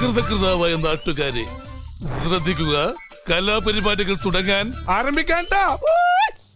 കൃതകൃതാവായ നാട്ടുകാരെ ശ്രദ്ധിക്കുക. കലാപരിപാടികൾ തുടങ്ങാൻ ആരംഭിക്കാൻ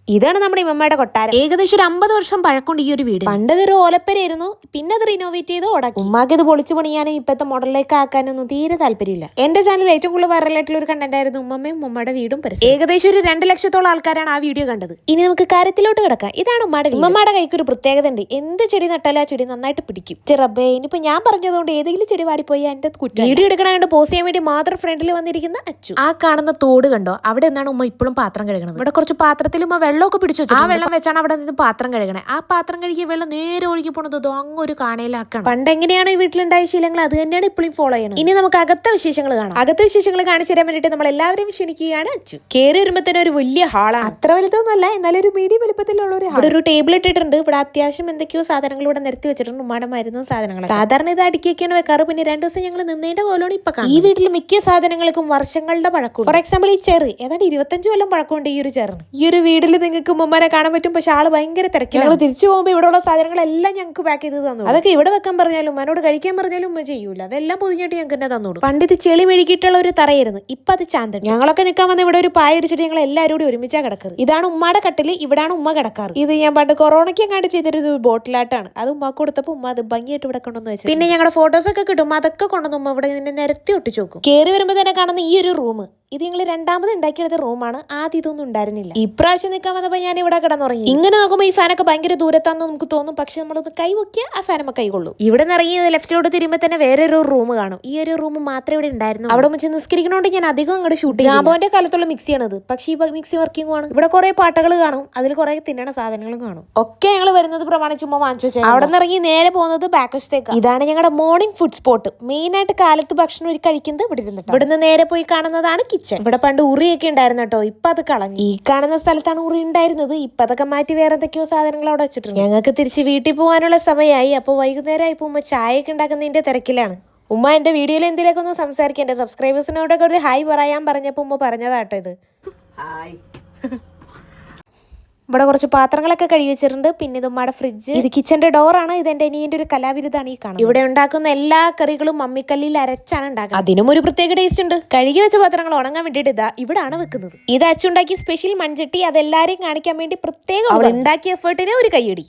ഇതാണ് നമ്മുടെ ഇമ്മമ്മയുടെ കൊട്ടാരം. ഏകദേശം ഒരു അമ്പത് വർഷം പഴക്കൊണ്ട് ഈ ഒരു വീട്. പണ്ടതൊരു ഓലപ്പരയായിരുന്നു. പിന്നെ അത് റിനോവേറ്റ് ചെയ്ത് ഉടക്കി. ഉമ്മാക്ക് ഇത് പൊളിച്ചു പണിയാനും ഇപ്പോഴത്തെ മോഡലിലേക്ക് ആക്കാനൊന്നും തീരെ താല്പര്യമില്ല. എന്റെ ചാനൽ ഏറ്റവും കൂടുതൽ വൈറലായിട്ടുള്ള ഒരു കണ്ടന്റ് ആയിരുന്നു ഉമ്മമ്മയും ഉമ്മയുടെ വീടും പരിസരം. ഏകദേശം ഒരു രണ്ട് ലക്ഷത്തോളം ആൾക്കാരാണ് ആ വീഡിയോ കണ്ടത്. ഇനി നമുക്ക് കാര്യത്തിലോട്ട് കിടക്കാം. ഇതാണ് ഉമ്മയുടെ. ഉമ്മമ്മയുടെ കൈക്ക് ഒരു പ്രത്യേകത ഉണ്ട്. എന്ത് ചെടി നട്ടാലും ആ ചെടി നന്നായിട്ട് പിടിക്കും. ചെറബേ ഇനിയിപ്പോ ഞാൻ പറഞ്ഞതുകൊണ്ട് ഏതെങ്കിലും ചെടി വാടിപ്പോയി എന്റെ കുറ്റം വീഡിയോ എടുക്കണ കണ്ട് പോസ്റ്റ് ചെയ്യാൻ വേണ്ടി മാത്രം ഫ്രണ്ടിൽ വന്നിരിക്കുന്ന അച്ചു. ആ കാണുന്ന തോട് കണ്ടോ? അവിടെ നിന്നാണ് ഉമ്മ ഇപ്പോഴും പാത്രം കഴുകുന്നത് ഇവിടെ കുറച്ച് പാത്രത്തിൽ ഉമ്മ വെള്ളമൊക്കെ പിടിച്ചു വെച്ചു ആ വെള്ളം വെച്ചാണ് അവിടെ നിന്ന് പാത്രം കഴുകണേ. ആ പാത്രം കഴുകിയ വെള്ളം നേരെ ഒഴുകി പോണത് അങ്ങ് ഒരു കാണയിലാക്കണം പണ്ട് എങ്ങനെയാണ് ഈ വീട്ടിലുണ്ടായ ശീലങ്ങൾ? അത് തന്നെയാണ് ഇപ്പോഴും ഫോളോ ചെയ്യണം ഇനി നമുക്ക് അകത്ത വിശേഷങ്ങൾ കാണാം. അകത്ത വിശേഷങ്ങൾ കാണിച്ചു തരാൻ വേണ്ടിയിട്ട് നമ്മൾ എല്ലാവരെയും ക്ഷണിക്കുകയാണ് അച്ചു. കയറി വരുമ്പോൾ തന്നെ ഒരു വലിയ ഹാളാണ് അത്ര വലുതൊന്നുമല്ല എന്നാലും ഒരു മീഡിയം വലുപ്പത്തിലുള്ള ഒരു ഇവിടെ ഒരു ടേബിൾ ഇട്ടിട്ടുണ്ട്. ഇവിടെ അത്യാവശ്യം എന്തൊക്കെയോ സാധനങ്ങൾ ഇവിടെ നിരത്തി വെച്ചിട്ടുണ്ട്. ഉമ്മാടെ മരുന്നും സാധനങ്ങൾ സാധാരണ ഇത് അടുക്കിയൊക്കെയാണ് വെക്കാറ്. പിന്നെ രണ്ടു ദിവസം ഞങ്ങൾ നിന്നതിന്റെ പോലെയാണ് ഇപ്പൊ കാണാം ഈ വീട്ടിൽ മിക്ക സാധനങ്ങൾക്കും വർഷങ്ങളുടെ പഴക്കം ഫോർ എക്സാമ്പിൾ ഈ ചെറ്. ഏതാണ്ട് ഇരുപത്തഞ്ച് കൊല്ലം പഴക്കമുണ്ട് ഈ ഒരു ചെറിന്. ഈ ഒരു വീട്ടിൽ നിങ്ങൾക്ക് മുമ്മാനെ കാണാൻ പറ്റും. പക്ഷെ ആൾ ഭയങ്കര തിരക്കി ഞങ്ങൾ തിരിച്ചു പോകുമ്പോൾ ഇവിടെയുള്ള സാധനങ്ങളെല്ലാം ഞങ്ങൾക്ക് പാക്ക് ചെയ്ത് തന്നു അതൊക്കെ ഇവിടെ വെക്കാൻ പറഞ്ഞാലും ഉമ്മനോട് കഴിക്കാൻ പറഞ്ഞാലും ഉമ്മ ചെയ്യൂല. അതെല്ലാം പൊതിഞ്ഞിട്ട് ഞങ്ങൾക്ക് തന്നെ തന്നോളൂ. പണ്ട് ഇത് ചെളി മെഴുകിയിട്ടുള്ള ഒരു തറയായിരുന്നു. ഇപ്പൊ അത് ചാന്തൻ ഞങ്ങളൊക്കെ നിൽക്കാൻ വന്ന ഇവിടെ ഒരു പായ അരിച്ചിട്ട് ഞങ്ങൾ എല്ലാവരും കൂടി ഒരുമിച്ചാ കിടക്കുന്നത് ഇതാണ് ഉമ്മയുടെ കട്ടിൽ ഇവിടാണ് ഉമ്മ കിടക്കാറ്. ഇത് ഞാൻ പണ്ട് കൊറോണയ്ക്ക് അങ്ങാണ്ട് ചെയ്തൊരു ബോട്ടിലായിട്ടാണ് അത് ഉമ്മ കൊടുത്തപ്പോൾ ഉമ്മ അത് ഭംഗിയായിട്ട് ഇവിടെ കൊണ്ടുവന്ന് വെച്ചു പിന്നെ ഞങ്ങളുടെ ഫോട്ടോസ് ഒക്കെ കിട്ടും. അതൊക്കെ കൊണ്ടുവന്ന് ഉമ്മ ഇവിടെ നിന്നെ നിരത്തി ഒട്ടിച്ചു നോക്കും കയറി വരുമ്പോൾ തന്നെ കാണുന്ന ഈ ഒരു റൂം ഇത് ഞങ്ങൾ രണ്ടാമത് ഉണ്ടാക്കിയെടുത്ത റൂമാണ് ആദ്യം ഇതൊന്നും ഉണ്ടായിരുന്നില്ല. ഇപ്രാവശ്യം നിൽക്കാൻ വന്നപ്പോൾ ഞാൻ ഇവിടെ കിടന്നുറങ്ങി. ഇങ്ങനെ നോക്കുമ്പോൾ ഈ ഫാനൊക്കെ ഭയങ്കര ദൂരത്താണെന്ന് നമുക്ക് തോന്നും. പക്ഷെ നമ്മളൊന്ന് കൈ വയ്ക്കുക ആ ഫാനമ്മ കൈകൊള്ളൂ. ഇവിടെ നിന്ന് ഇറങ്ങി ലെഫ്റ്റിലോട്ട് തിരുമ്പോൾ തന്നെ വേറൊരു റൂം കാണും. ഈ ഒരു റൂം മാത്രമേ ഇവിടെ ഉണ്ടായിരുന്നു അവിടെ വെച്ച് നിസ്കരിക്കണോണ്ട് ഞാൻ അധികം അങ്ങോട്ട് ഷൂട്ട് ചെയ്യും ജാമ്പോന്റെ കാലത്തുള്ള അത് പക്ഷേ ഈ മിക്സി വർക്കിംഗ് ആണ്. ഇവിടെ കുറെ പാട്ടുകൾ കാണും. അതിൽ കുറെ തിന്നണ സാധനങ്ങളും കാണും. ഒക്കെ ഞങ്ങൾ വരുന്നത് പ്രമാണിച്ച് ചുമ്മാ വാങ്ങിച്ചു വെച്ചാൽ അവിടെ നിന്ന് ഇറങ്ങി നേരെ പോകുന്നത് ബാക്ക് ഇതാണ് ഞങ്ങളുടെ മോർണിംഗ് ഫുഡ് സ്പോട്ട് മെയിൻ ആയിട്ട് കാലത്ത് ഭക്ഷണം ഒരു കഴിക്കുന്നത് ഇവിടെ ഇരുന്നിട്ട്. ഇവിടുന്ന് നേരെ പോയി കാണുന്നതാണ് കിച്ചൺ ഇവിടെ പണ്ട് ഉറിയൊക്കെ ഉണ്ടായിരുന്നു കേട്ടോ. ഇപ്പൊ അത് കളഞ്ഞു. ഈ കാണുന്ന സ്ഥലത്താണ് ഉറി ഉണ്ടായിരുന്നത്. ഇപ്പൊ അതൊക്കെ മാറ്റി വേറെ എന്തൊക്കെയോ സാധനങ്ങൾ അവിടെ വെച്ചിട്ടുണ്ട്. ഞങ്ങൾക്ക് തിരിച്ച് വീട്ടിൽ പോകാനുള്ള സമയമായി. അപ്പോൾ വൈകുന്നേരം പോകുമ്പോൾ ചായയൊക്കെ ഉണ്ടാക്കുന്നതിന്റെ തിരക്കിലാണ്. ഉമ്മ എന്റെ വീഡിയോയിൽ എന്തെങ്കിലുമൊക്കെ ഒന്ന് സംസാരിക്കാം? എന്റെ സബ്സ്ക്രൈബേഴ്സിനോടൊക്കെ ഒരു ഹായ് പറയാൻ പറഞ്ഞപ്പോൾ ഉമ്മ പറഞ്ഞതാട്ടോ ഇത്. ഹായ് ഇവിടെ കുറച്ച് പാത്രങ്ങളൊക്കെ കഴുകി വെച്ചിട്ടുണ്ട്. പിന്നെ ഇത് ഉമ്മയുടെ ഫ്രിഡ്ജ് ഇത് കിച്ചന്റെ ഡോറാണ് ഇത് എന്റെ അനിയന്റെ ഒരു കലാവിരുദ്ധാണ് ഈ കാണുന്നത്. ഇവിടെ ഉണ്ടാക്കുന്ന എല്ലാ കറികളും മമ്മിക്കല്ലിൽ അരച്ചാണ് ഉണ്ടാക്കുന്നത്. അതിനും ഒരു പ്രത്യേക ടേസ്റ്റ് ഉണ്ട്. കഴുകി വെച്ച പാത്രങ്ങൾ ഉണങ്ങാൻ വേണ്ടിയിട്ട് ഇതാ ഇവിടാണ് വെക്കുന്നത്. ഇത് അച്ചുണ്ടാക്കിയ സ്പെഷ്യൽ മൺചട്ടി. അതെല്ലാരെയും കാണിക്കാൻ വേണ്ടി പ്രത്യേകം ഉണ്ടാക്കിയ എഫേർട്ടിന് ഒരു കൈയടി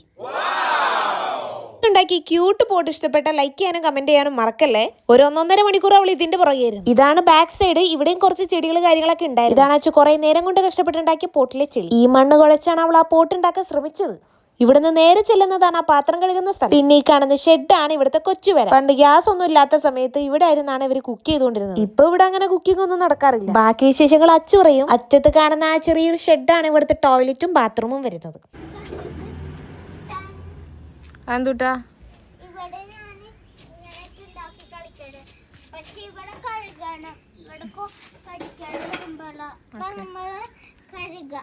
ഉണ്ടാക്കി ക്യൂട്ട് പോട്ട് ഇഷ്ടപ്പെട്ട ലൈക്ക് ചെയ്യാനും കമന്റ് ചെയ്യാനും മറക്കല്ലേ? ഒരു ഒന്നൊന്നര മണിക്കൂർ അവൾ ഇതിന്റെ പുറകെയായിരുന്നു ഇതാണ് ബാക്ക് സൈഡ് ഇവിടെയും കുറച്ച് ചെടികൾ കാര്യങ്ങളൊക്കെ ഉണ്ടായിരുന്നു. ഇതാണ് അച്ചു കുറെ നേരം കൊണ്ട് കഷ്ടപ്പെട്ടുണ്ടാക്കിയ പോട്ടിലെ ചെളി ഈ മണ്ണ് കുഴച്ചാണ് അവൾ ആ പോട്ട് ഉണ്ടാക്കാൻ ശ്രമിച്ചത്. ഇവിടുന്ന് നേരെ ചെല്ലുന്നതാണ് ആ പാത്രം കഴുകുന്ന സ്ഥലം. പിന്നെ ഈ കാണുന്ന ഷെഡാണ് ഇവിടുത്തെ കൊച്ചുവര പണ്ട് ഗ്യാസ് ഒന്നും ഇല്ലാത്ത സമയത്ത് ഇവിടെ ആയിരുന്നാണ് ഇവർ കുക്ക് ചെയ്തുകൊണ്ടിരുന്നത്. ഇപ്പൊ ഇവിടെ അങ്ങനെ കുക്കിംഗ് ഒന്നും നടക്കാറില്ല. ബാക്കി വിശേഷങ്ങൾ അച്ചു പറയും അറ്റത്ത് കാണുന്ന ആ ചെറിയൊരു ഷെഡാണ് ഇവിടുത്തെ ടോയ്ലറ്റും ബാത്റൂമും വരുന്നത്. എന്തുട്ടാ ഇവിടെ ഞാൻ ഉണ്ടാക്കി കളിക്കണ് പക്ഷെ ഇവിടെ കഴുകണം. ഇവിടെ പഠിക്കാൻ വരുമ്പോഴാ നമ്മൾ കഴുക.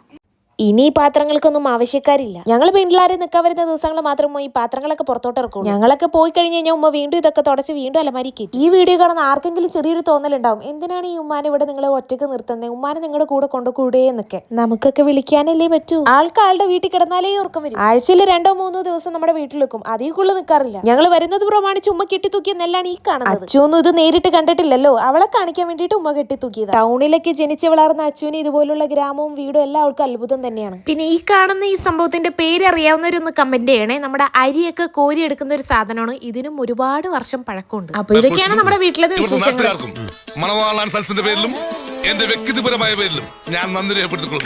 ഇനി ഈ പാത്രങ്ങൾക്കൊന്നും ആവശ്യക്കാരില്ല. ഞങ്ങൾ പെൺപിള്ളാരെ നിൽക്കാൻ വരുന്ന ദിവസങ്ങൾ മാത്രം ഈ പാത്രങ്ങളൊക്കെ പുറത്തോട്ട് ഇറക്കും ഞങ്ങളൊക്കെ പോയി കഴിഞ്ഞ് കഴിഞ്ഞാൽ ഉമ്മ വീണ്ടും ഇതൊക്കെ തുടച്ച് വീണ്ടും അലമാരിക്കും ഈ വീഡിയോ കാണുന്ന ആർക്കെങ്കിലും ചെറിയൊരു തോന്നലുണ്ടാവും. എന്തിനാണ് ഈ ഉമ്മാനെ ഇവിടെ നിങ്ങൾ ഒറ്റയ്ക്ക് നിർത്തുന്നത് ഉമ്മാനെ നിങ്ങളുടെ കൂടെ കൊണ്ടുകൂടേ എന്നൊക്കെ. നമുക്കൊക്കെ വിളിക്കാനല്ലേ പറ്റൂ. ആൾക്കാളുടെ വീട്ടിൽ കിടന്നാലേ ഉറക്കം വരും. ആഴ്ചയിൽ രണ്ടോ മൂന്നോ ദിവസം നമ്മുടെ വീട്ടിൽ നിൽക്കും. അതിൽ കൂടുതൽ നിൽക്കാറില്ല. ഞങ്ങൾ വരുന്നത് പ്രമാണിച്ച് ഉമ്മ കെട്ടിത്തൂക്കിയ നെല്ലാണ് ഈ കാണുന്നത്. അച്ചുവൊന്നും ഇത് നേരിട്ട് കണ്ടിട്ടില്ലല്ലോ. അവളെ കാണിക്കാൻ വേണ്ടിയിട്ട് ഉമ്മ കെട്ടിത്തൂക്കിയത്. ടൗണിലൊക്കെ ജനിച്ച് വളർന്ന അച്ചുവിന് ഇതുപോലുള്ള ഗ്രാമവും വീടും എല്ലാം അവൾക്ക് അത്ഭുതം തന്നെയാണ്. പിന്നെ ഈ കാണുന്ന ഈ സംഭവത്തിന്റെ പേര് അറിയാവുന്നവരൊന്ന് കമന്റ് ചെയ്യണേ. നമ്മുടെ അരിയൊക്കെ കോരി എടുക്കുന്ന ഒരു സാധനമാണ്. ഇതിനും ഒരുപാട് വർഷം പഴക്കമുണ്ട്. അപ്പൊ ഇതൊക്കെയാണ് നമ്മുടെ വീട്ടിലെ വിശേഷങ്ങൾ. മണവാളാൻ സൽസിന്റെ പേരിലും എന്റെ വ്യക്തിപരമായ പേരിലും ഞാൻ നന്ദി രേഖപ്പെടുത്തിക്കൊള്ളുന്നു.